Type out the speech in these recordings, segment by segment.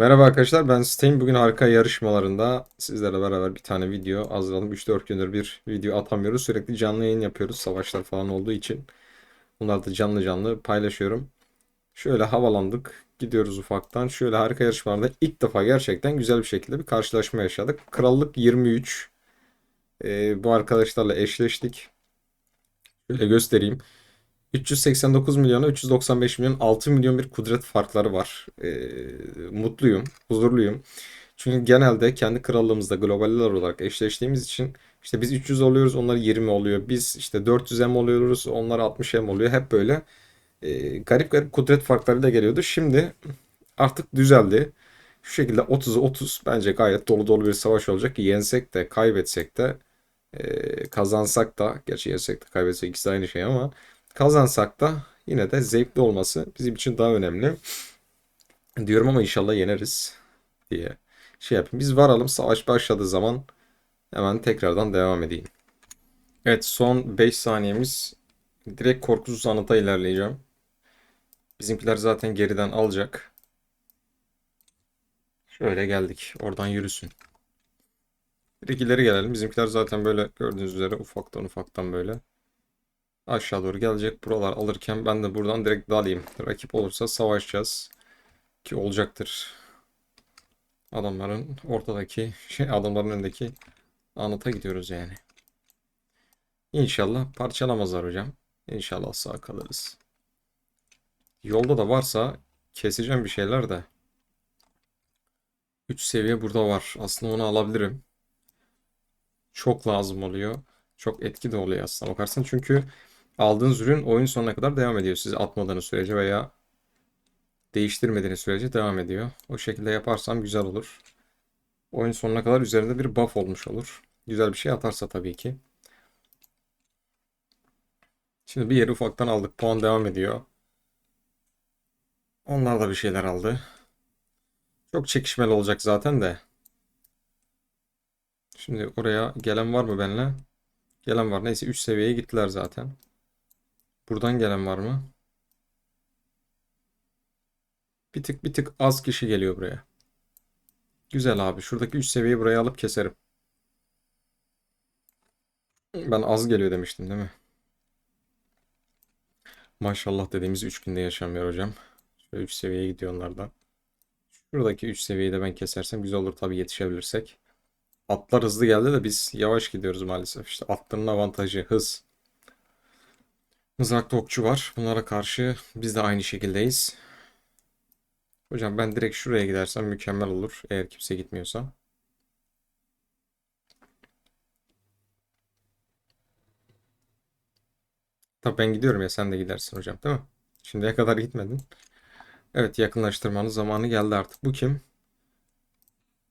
Merhaba arkadaşlar ben Stein. Bugün harika yarışmalarında sizlerle beraber bir tane video hazırladım. 3-4 gündür bir video atamıyoruz. Sürekli canlı yayın yapıyoruz savaşlar falan olduğu için. Bunları da canlı canlı paylaşıyorum. Şöyle havalandık. Gidiyoruz ufaktan. Şöyle harika yarışmalarda ilk defa gerçekten güzel bir şekilde bir karşılaşma yaşadık. Krallık 23. Ee, bu arkadaşlarla eşleştik. Şöyle göstereyim. 389 milyona 395 milyon 6 milyon bir kudret farkları var. Ee, mutluyum, huzurluyum. Çünkü genelde kendi krallığımızda globaller olarak eşleştiğimiz için işte biz 300 oluyoruz onlar 20 oluyor. Biz işte 400 M oluyoruz onlar 60 M oluyor. Hep böyle e, garip garip kudret farkları da geliyordu. Şimdi artık düzeldi. Şu şekilde 30'u 30 bence gayet dolu dolu bir savaş olacak ki yensek de kaybetsek de e, kazansak da gerçi yensek de kaybetsek ikisi aynı şey ama kazansak da yine de zevkli olması bizim için daha önemli. Diyorum ama inşallah yeneriz diye şey yapayım. Biz varalım savaş başladığı zaman hemen tekrardan devam edeyim. Evet son 5 saniyemiz. Direkt korkusuz anıta ilerleyeceğim. Bizimkiler zaten geriden alacak. Şöyle geldik. Oradan yürüsün. Direkt ileri gelelim. Bizimkiler zaten böyle gördüğünüz üzere ufaktan ufaktan böyle aşağı doğru gelecek. Buralar alırken ben de buradan direkt dalayım. Rakip olursa savaşacağız. Ki olacaktır. Adamların ortadaki şey adamların önündeki anıta gidiyoruz yani. İnşallah parçalamazlar hocam. İnşallah sağ kalırız. Yolda da varsa keseceğim bir şeyler de. 3 seviye burada var. Aslında onu alabilirim. Çok lazım oluyor. Çok etki de oluyor aslında bakarsan. Çünkü aldığınız ürün oyun sonuna kadar devam ediyor. Siz atmadığınız sürece veya değiştirmediğiniz sürece devam ediyor. O şekilde yaparsam güzel olur. Oyun sonuna kadar üzerinde bir buff olmuş olur. Güzel bir şey atarsa tabii ki. Şimdi bir yeri ufaktan aldık. Puan devam ediyor. Onlar da bir şeyler aldı. Çok çekişmeli olacak zaten de. Şimdi oraya gelen var mı benimle? Gelen var. Neyse 3 seviyeye gittiler zaten. Buradan gelen var mı? Bir tık bir tık az kişi geliyor buraya. Güzel abi. Şuradaki 3 seviyeyi buraya alıp keserim. Ben az geliyor demiştim değil mi? Maşallah dediğimiz 3 günde yaşamıyor hocam. Şöyle 3 seviyeye gidiyor onlardan. Şuradaki 3 seviyeyi de ben kesersem güzel olur tabii yetişebilirsek. Atlar hızlı geldi de biz yavaş gidiyoruz maalesef. İşte atların avantajı hız. Mızraklı okçu var. Bunlara karşı biz de aynı şekildeyiz. Hocam ben direkt şuraya gidersem mükemmel olur. Eğer kimse gitmiyorsa. Tabii ben gidiyorum ya sen de gidersin hocam değil mi? Şimdiye kadar gitmedin. Evet yakınlaştırmanın zamanı geldi artık. Bu kim?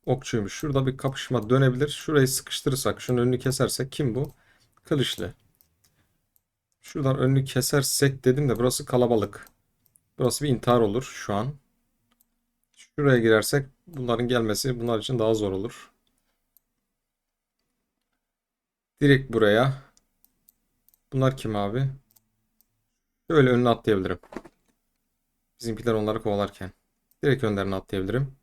Okçuymuş. Şurada bir kapışma dönebilir. Şurayı sıkıştırırsak, şunun önünü kesersek kim bu? Kılıçlı. Şuradan önünü kesersek dedim de burası kalabalık. Burası bir intihar olur şu an. Şuraya girersek bunların gelmesi bunlar için daha zor olur. Direkt buraya. Bunlar kim abi? Böyle önüne atlayabilirim. Bizimkiler onları kovalarken. Direkt önlerine atlayabilirim.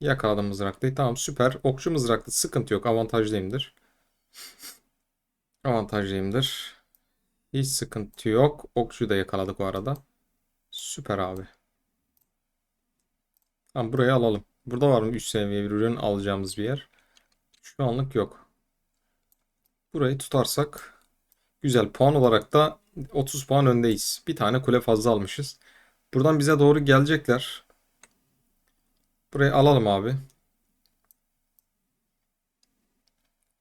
Yakaladım mızraklıyı. Tamam süper. Okçu mızraklı sıkıntı yok. Avantajlıyımdır. Avantajlıyımdır. Hiç sıkıntı yok. Okçuyu da yakaladık o arada. Süper abi. Tamam burayı alalım. Burada var mı 3 seviye bir ürün alacağımız bir yer? Şu anlık yok. Burayı tutarsak güzel. Puan olarak da 30 puan öndeyiz. Bir tane kule fazla almışız. Buradan bize doğru gelecekler. Burayı alalım abi.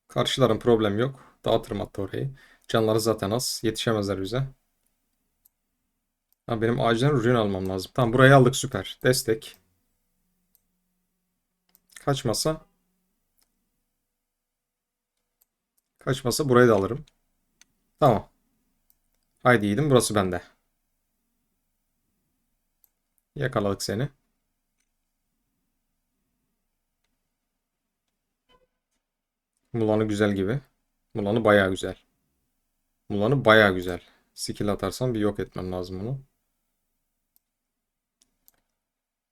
Karşıların problem yok. Dağıtırım hatta orayı. Canları zaten az. Yetişemezler bize. Ha, benim acilen ürün almam lazım. Tamam burayı aldık süper. Destek. Kaçmasa. Kaçmasa burayı da alırım. Tamam. Haydi yiğidim burası bende. Yakaladık seni. Mulan'ı güzel gibi. Mulan'ı baya güzel. Mulan'ı baya güzel. Skill atarsam bir yok etmem lazım bunu.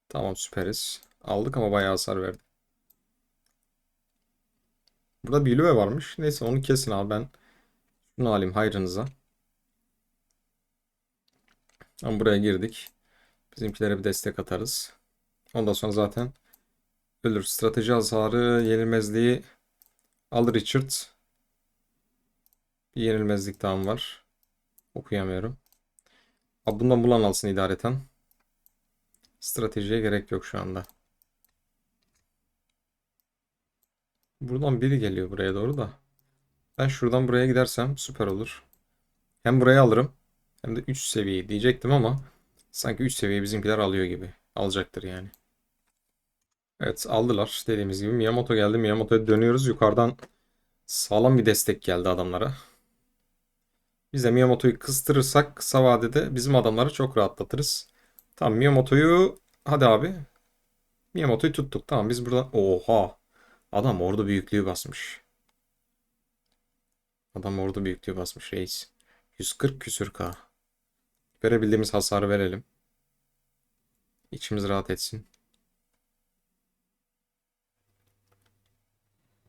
Tamam süperiz. Aldık ama bayağı hasar verdi. Burada bir ilüve varmış. Neyse onu kesin abi ben şunu alayım hayrınıza. Ama buraya girdik. Bizimkilere bir destek atarız. Ondan sonra zaten ölür. Strateji hasarı, yenilmezliği al Richard. Bir yenilmezlik daha var. Okuyamıyorum. Abi bundan bulan alsın idareten. Stratejiye gerek yok şu anda. Buradan biri geliyor buraya doğru da. Ben şuradan buraya gidersem süper olur. Hem burayı alırım hem de 3 seviyeyi diyecektim ama sanki 3 seviye bizimkiler alıyor gibi. Alacaktır yani. Evet aldılar dediğimiz gibi. Miyamoto geldi. Miyamoto'ya dönüyoruz. Yukarıdan sağlam bir destek geldi adamlara. Biz de Miyamoto'yu kıstırırsak kısa vadede bizim adamları çok rahatlatırız. Tamam Miyamoto'yu hadi abi. Miyamoto'yu tuttuk. Tamam biz burada oha. Adam ordu büyüklüğü basmış. Adam ordu büyüklüğü basmış reis. 140 küsür K. Verebildiğimiz hasarı verelim. İçimiz rahat etsin.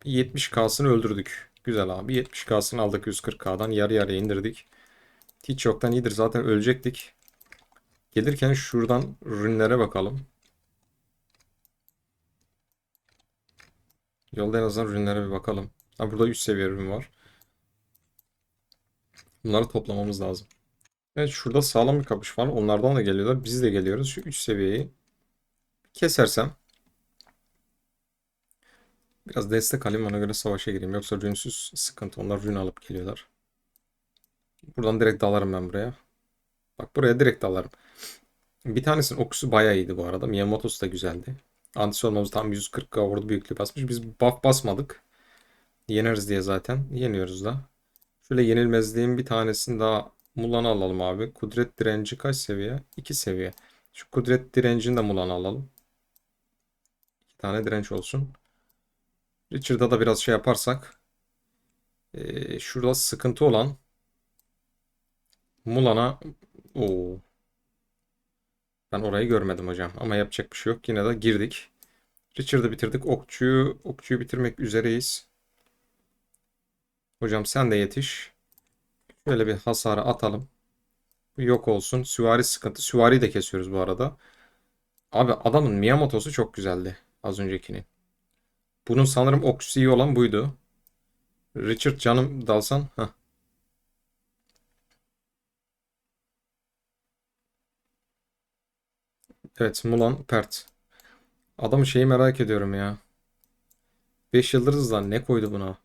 70K'sını öldürdük. Güzel abi. 70K'sını aldık 140K'dan. Yarı yarıya indirdik. Hiç yoktan iyidir. Zaten ölecektik. Gelirken şuradan ürünlere bakalım. Yolda en azından ürünlere bir bakalım. Ha, burada 3 seviye ürün var. Bunları toplamamız lazım. Evet şurada sağlam bir kapış var. Onlardan da geliyorlar. Biz de geliyoruz. Şu 3 seviyeyi kesersem biraz destek alayım ona göre savaşa gireyim. Yoksa rünsüz sıkıntı. Onlar rün alıp geliyorlar. Buradan direkt dalarım ben buraya. Bak buraya direkt dalarım. Bir tanesinin okusu bayağı iyiydi bu arada. Miyamoto'su da güzeldi. Antisi olmamız tam 140 ordu büyüklüğü basmış. Biz buff basmadık. Yeneriz diye zaten. Yeniyoruz da. Şöyle yenilmezliğin bir tanesini daha Mulan'ı alalım abi. Kudret direnci kaç seviye? 2 seviye. Şu kudret direncini de Mulan'ı alalım. 2 tane direnç olsun. Richard'a da biraz şey yaparsak. Ee, şurada sıkıntı olan Mulan'a Oo. Ben orayı görmedim hocam. Ama yapacak bir şey yok. Yine de girdik. Richard'ı bitirdik. Okçuyu, okçuyu bitirmek üzereyiz. Hocam sen de yetiş. Şöyle bir hasarı atalım. Bu yok olsun. Süvari sıkıntı. Süvari de kesiyoruz bu arada. Abi adamın Miyamoto'su çok güzeldi. Az öncekinin. Bunun sanırım okçusu olan buydu. Richard canım dalsan. Heh. Evet Mulan pert. Adamın şeyi merak ediyorum ya. 5 yıldızdan ne koydu buna?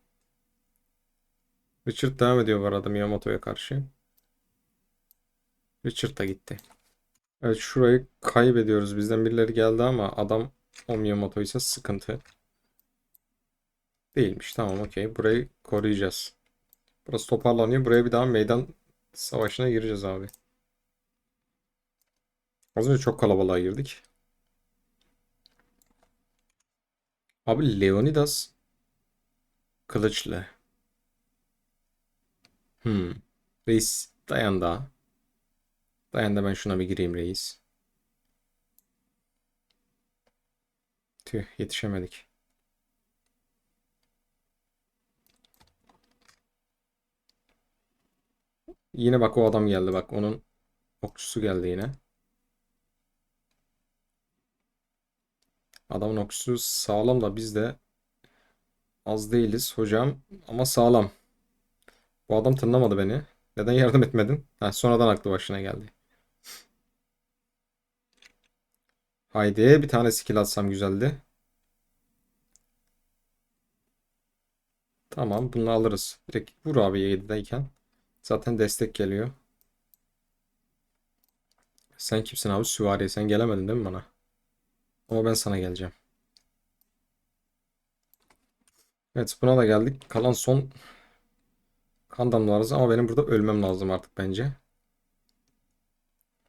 Richard devam ediyor bu arada Miyamoto'ya karşı. Richard da gitti. Evet şurayı kaybediyoruz. Bizden birileri geldi ama adam o Miyamoto ise sıkıntı. Değilmiş. Tamam okey. Burayı koruyacağız. Burası toparlanıyor. Buraya bir daha meydan savaşına gireceğiz abi. Az önce çok kalabalığa girdik. Abi Leonidas kılıçlı. Hmm. Reis dayan daha. Dayan da ben şuna bir gireyim reis. Tüh yetişemedik. Yine bak o adam geldi bak onun okçusu geldi yine. Adamın okçusu sağlam da biz de az değiliz hocam ama sağlam. Bu adam tınlamadı beni. Neden yardım etmedin? Ha, sonradan aklı başına geldi. Haydi bir tane skill atsam güzeldi. Tamam bunu alırız. Direkt vur abi 7'deyken. Zaten destek geliyor. Sen kimsin abi? Süvari. Sen gelemedin değil mi bana? Ama ben sana geleceğim. Evet buna da geldik. Kalan son kan damlalarız ama benim burada ölmem lazım artık bence.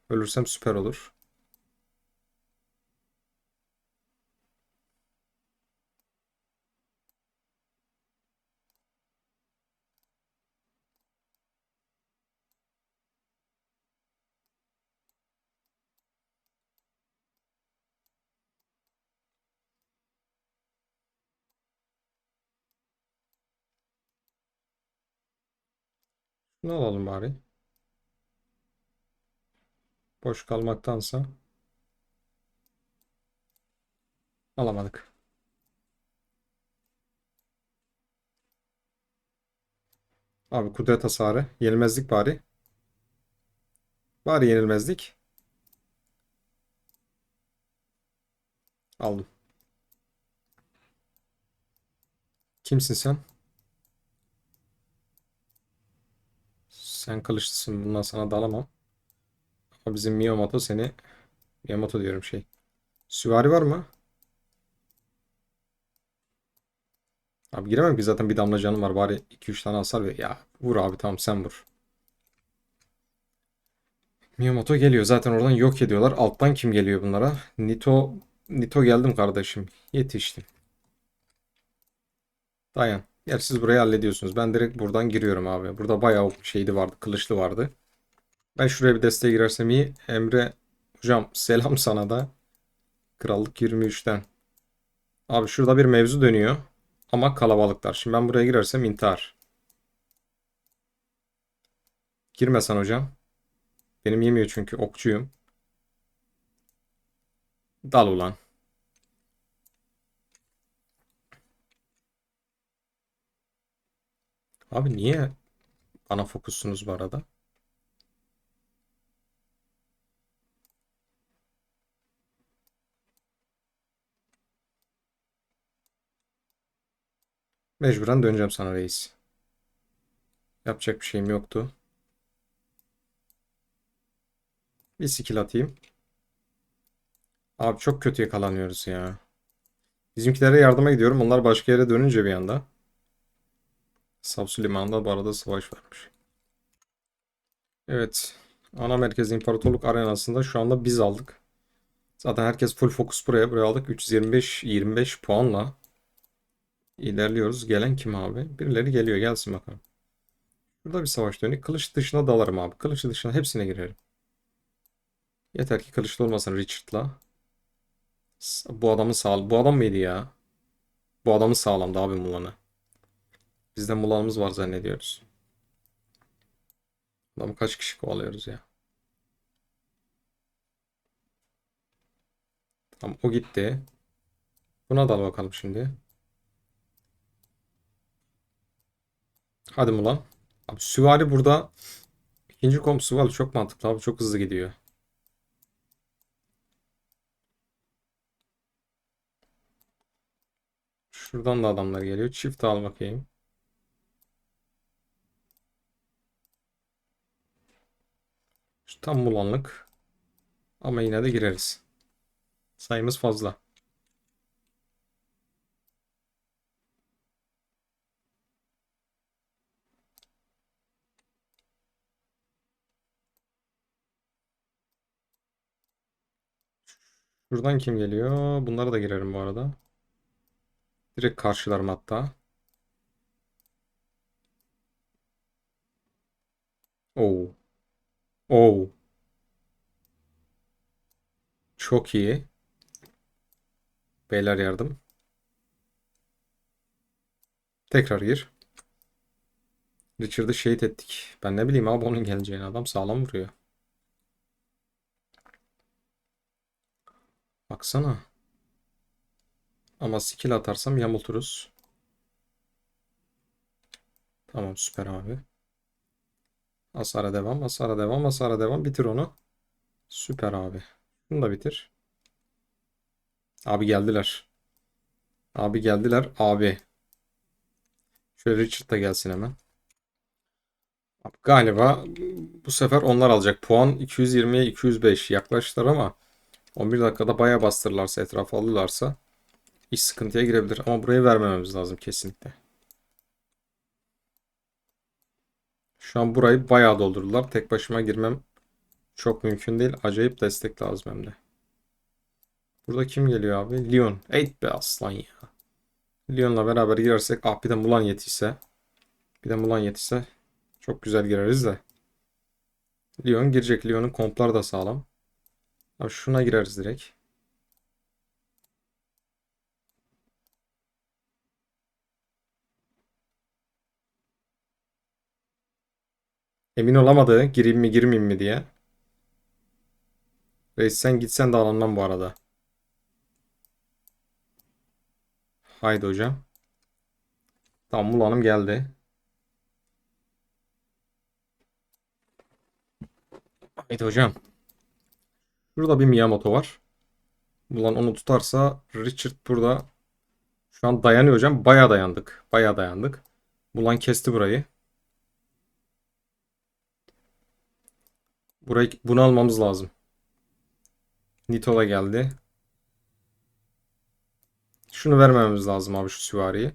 Ölürsem süper olur. Ne alalım bari. Boş kalmaktansa. Alamadık. Abi kudret hasarı. Yenilmezlik bari. Bari yenilmezlik. Aldım. Kimsin sen? Sen kılıçlısın. Bundan sana dalamam. Ama bizim Miyamoto seni... Miyamoto diyorum şey. Süvari var mı? Abi giremem ki zaten bir damla canım var. Bari 2-3 tane hasar ver. Ya vur abi tamam sen vur. Miyamoto geliyor. Zaten oradan yok ediyorlar. Alttan kim geliyor bunlara? Nito Nito geldim kardeşim. Yetiştim. Dayan. Gel siz burayı hallediyorsunuz. Ben direkt buradan giriyorum abi. Burada bayağı şeydi vardı. Kılıçlı vardı. Ben şuraya bir desteğe girersem iyi. Emre hocam selam sana da. Krallık 23'ten. Abi şurada bir mevzu dönüyor. Ama kalabalıklar. Şimdi ben buraya girersem intihar. Girmesen hocam. Benim yemiyor çünkü okçuyum. Dal ulan. Abi niye bana fokussunuz bu arada? Mecburen döneceğim sana reis. Yapacak bir şeyim yoktu. Bir skill atayım. Abi çok kötü yakalanıyoruz ya. Bizimkilere yardıma gidiyorum. Onlar başka yere dönünce bir anda. Savsu Limanı'nda bu arada savaş varmış. Evet. Ana merkez İmparatorluk Arenası'nda şu anda biz aldık. Zaten herkes full fokus buraya. Buraya aldık. 325-25 puanla ilerliyoruz. Gelen kim abi? Birileri geliyor. Gelsin bakalım. Burada bir savaş dönüyor. Kılıç dışına dalarım abi. Kılıç dışına hepsine girerim. Yeter ki kılıçlı olmasın Richard'la. Bu adamın sağ Bu adam mıydı ya? Bu adamın sağlamdı abi Mulan'ı. Bizde Mulan'ımız var zannediyoruz. Adamı kaç kişi kovalıyoruz ya? Tamam o gitti. Buna dal bakalım şimdi. Hadi Mulan. Abi süvari burada. İkinci kom süvari çok mantıklı abi. Çok hızlı gidiyor. Şuradan da adamlar geliyor. Çift al bakayım. Tam Mulanlık. Ama yine de gireriz. Sayımız fazla. Şuradan kim geliyor? Bunlara da girerim bu arada. Direkt karşılarım hatta. Oo. Oo. Çok iyi. Beyler yardım. Tekrar gir. Richard'ı şehit ettik. Ben ne bileyim abi onun geleceğini. Adam sağlam vuruyor. Baksana. Ama skill atarsam yamulturuz. Tamam süper abi. Hasara devam, hasara devam, hasara devam. Bitir onu. Süper abi. Bunu da bitir. Abi geldiler. Abi geldiler. Abi. Şöyle Richard da gelsin hemen. Abi galiba bu sefer onlar alacak. Puan 220'ye 205 yaklaştılar ama 11 dakikada bayağı bastırırlarsa etrafı alırlarsa iş sıkıntıya girebilir. Ama burayı vermememiz lazım kesinlikle. Şu an burayı bayağı doldurdular. Tek başıma girmem çok mümkün değil. Acayip destek lazım hem de. Burada kim geliyor abi? Leon. Eyt be aslan ya. Leon'la beraber girersek ah bir de Mulan yetişse. Bir de Mulan yetişse çok güzel gireriz de. Leon girecek. Leon'un komplar da sağlam. Abi şuna gireriz direkt. Emin olamadı gireyim mi girmeyeyim mi diye. Reis sen gitsen de alınmam bu arada. Haydi hocam. Tamam Mulan'ım geldi. Haydi hocam. Burada bir Miyamoto var. Mulan onu tutarsa Richard burada şu an dayanıyor hocam. Baya dayandık. Baya dayandık. Mulan kesti burayı. Burayı bunu almamız lazım. Nito da geldi. Şunu vermememiz lazım abi şu süvariyi.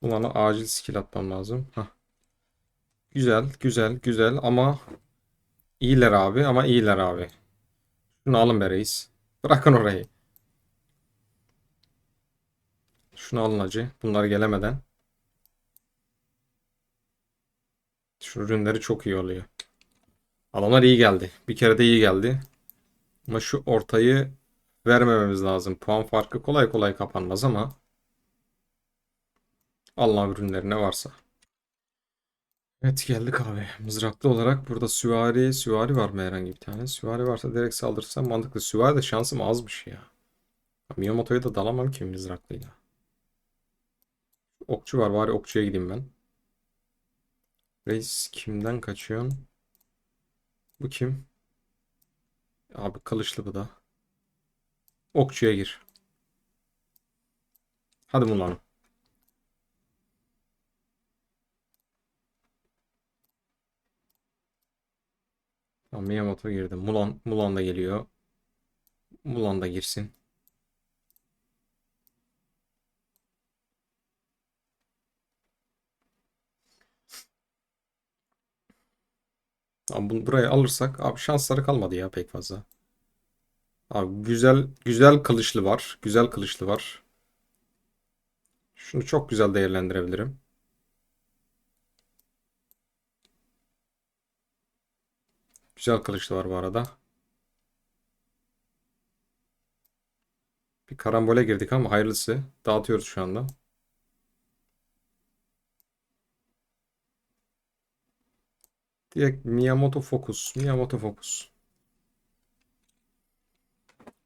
Mulana acil skill atmam lazım. Hah. Güzel, güzel, güzel ama iyiler abi ama iyiler abi. Şunu alın be reis. Bırakın orayı. Şunu alın acı. Bunlar gelemeden. Şu ürünleri çok iyi oluyor. Adamlar iyi geldi. Bir kere de iyi geldi. Ama şu ortayı vermememiz lazım. Puan farkı kolay kolay kapanmaz ama Allah ürünleri ne varsa. Evet geldik abi. Mızraklı olarak burada süvari, süvari var mı herhangi bir tane? Süvari varsa direkt saldırsam mantıklı. Süvari de şansım azmış ya. Miyamoto'ya da dalamam ki mızraklıyla. Okçu var bari okçuya gideyim ben. Reis kimden kaçıyorsun? Bu kim? Abi kılıçlı bu da. Okçuya gir. Hadi Mulan. Tamam Miyamoto girdi. Mulan, Mulan da geliyor. Mulan da girsin. Tamam bunu buraya alırsak abi şansları kalmadı ya pek fazla. Abi güzel güzel kılıçlı var. Güzel kılıçlı var. Şunu çok güzel değerlendirebilirim. Güzel kılıçlı var bu arada. Bir karambole girdik ama hayırlısı. Dağıtıyoruz şu anda. Direkt Miyamoto Focus. Miyamoto Focus.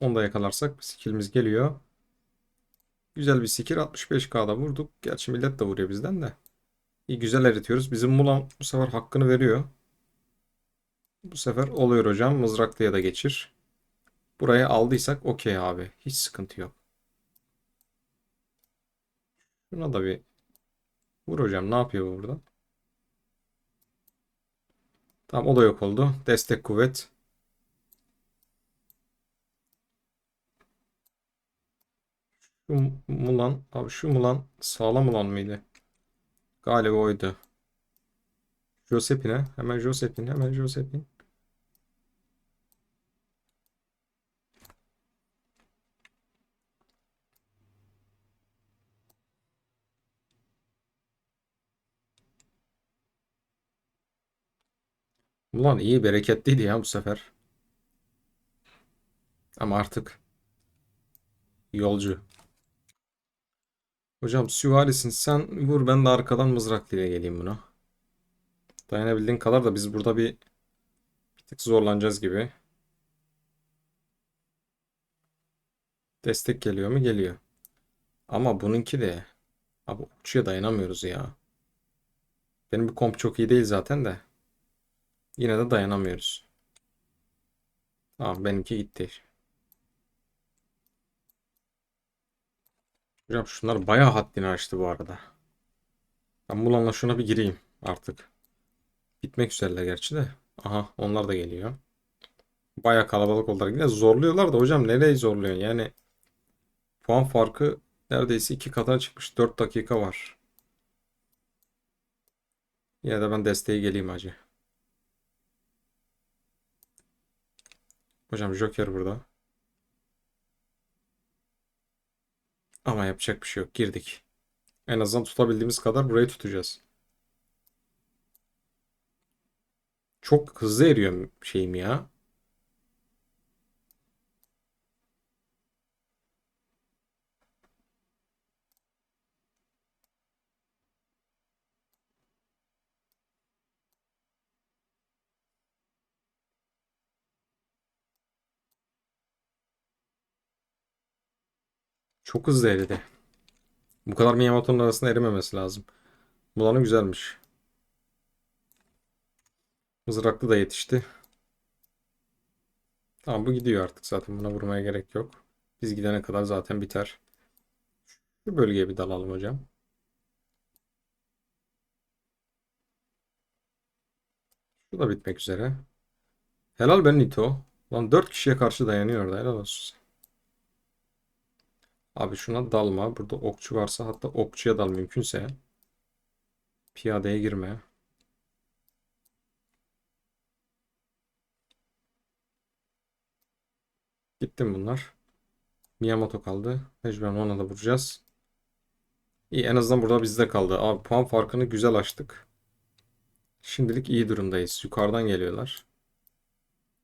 Onu da yakalarsak skillimiz geliyor. Güzel bir skill 65k'da vurduk. Gerçi millet de vuruyor bizden de. İyi güzel eritiyoruz. Bizim Mulan bu sefer hakkını veriyor. Bu sefer oluyor hocam. Mızraklıya da geçir. Buraya aldıysak okey abi. Hiç sıkıntı yok. Şuna da bir vur hocam. Ne yapıyor bu burada? Tamam o da yok oldu. Destek kuvvet. Şu Mulan. Abi şu Mulan sağlam Mulan mıydı? Galiba oydu. Josephine. Hemen Josephine. Hemen Josephine. Ulan iyi bereketliydi ya bu sefer. Ama artık yolcu. Hocam süvarisin sen vur ben de arkadan mızraklıyla geleyim buna. Dayanabildiğin kadar da biz burada bir, bir tık zorlanacağız gibi. Destek geliyor mu? Geliyor. Ama bununki de abi uçuya dayanamıyoruz ya. Benim bir komp çok iyi değil zaten de. Yine de dayanamıyoruz. Tamam benimki gitti. Hocam şunlar bayağı haddini aştı bu arada. Ben Mulan'la şuna bir gireyim artık. Bitmek üzereler gerçi de. Aha onlar da geliyor. Bayağı kalabalık oldular. Yine zorluyorlar da hocam nereye zorluyor? Yani puan farkı neredeyse iki katına çıkmış. 4 dakika var. Yine de ben desteğe geleyim hacı. Hocam Joker burada. Ama yapacak bir şey yok. Girdik. En azından tutabildiğimiz kadar burayı tutacağız. Çok hızlı eriyor şeyim ya. Çok hızlı eridi. Bu kadar Miyamoto'nun arasında erimemesi lazım. Mulan'ı güzelmiş. Mızraklı da yetişti. Tamam bu gidiyor artık zaten. Buna vurmaya gerek yok. Biz gidene kadar zaten biter. Şu bölgeye bir dalalım hocam. Şu da bitmek üzere. Helal ben Nito. Lan 4 kişiye karşı dayanıyor orada. Helal olsun. Abi şuna dalma. Burada okçu varsa hatta okçuya dal mümkünse. Piyadeye girme. Gittim bunlar. Miyamoto kaldı. Mecburen ona da vuracağız. İyi en azından burada bizde kaldı. Abi puan farkını güzel açtık. Şimdilik iyi durumdayız. Yukarıdan geliyorlar.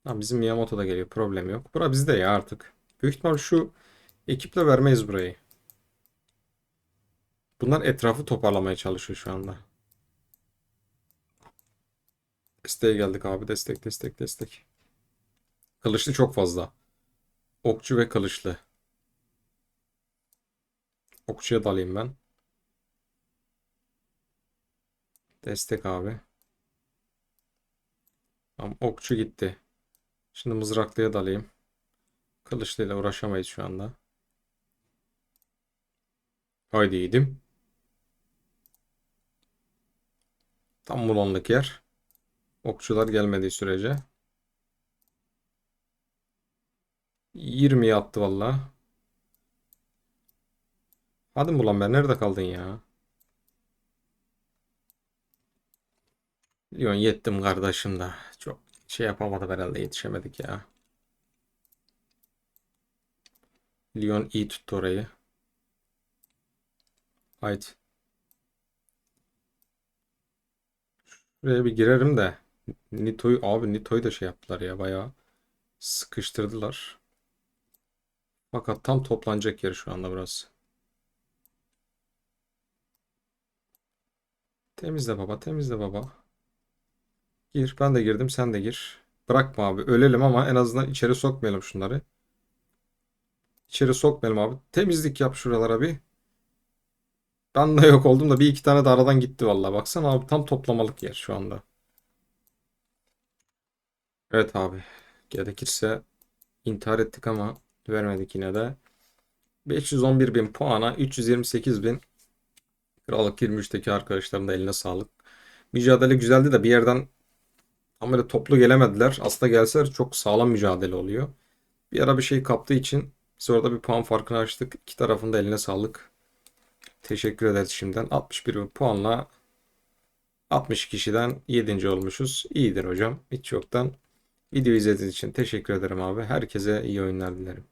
Tamam bizim Miyamoto da geliyor. Problem yok. Bura bizde ya artık. Büyük ihtimal şu ekiple vermeyiz burayı. Bunlar etrafı toparlamaya çalışıyor şu anda. Desteğe geldik abi. Destek destek destek. Kılıçlı çok fazla. Okçu ve kılıçlı. Okçuya dalayım ben. Destek abi. Tamam okçu gitti. Şimdi mızraklıya dalayım. Kılıçlıyla uğraşamayız şu anda. Haydi yedim. Tam Mulanlık yer. Okçular gelmediği sürece. 20'ye attı valla. Hadi Mulan ben nerede kaldın ya? Lyon yettim kardeşim de. Çok şey yapamadım herhalde yetişemedik ya. Lyon iyi tuttu orayı. Haydi. Şuraya bir girerim de. Nito'yu abi Nito'yu da şey yaptılar ya bayağı sıkıştırdılar. Fakat tam toplanacak yer şu anda burası. Temizle baba, temizle baba. Gir, ben de girdim, sen de gir. Bırakma abi, ölelim ama en azından içeri sokmayalım şunları. İçeri sokmayalım abi. Temizlik yap şuralara bir. Ben de yok oldum da bir iki tane de aradan gitti vallahi. Baksana abi tam toplamalık yer şu anda. Evet abi. Gerekirse intihar ettik ama vermedik yine de. 511 bin puana 328 bin Kralık 23'teki arkadaşlarım da eline sağlık. Mücadele güzeldi de bir yerden tam böyle toplu gelemediler. Aslında gelseler çok sağlam mücadele oluyor. Bir ara bir şey kaptığı için biz orada bir puan farkını açtık. İki tarafın da eline sağlık. Teşekkür ederiz şimdiden. 61 puanla 60 kişiden 7. olmuşuz. İyidir hocam. Hiç yoktan. Video izlediğiniz için teşekkür ederim abi. Herkese iyi oyunlar dilerim.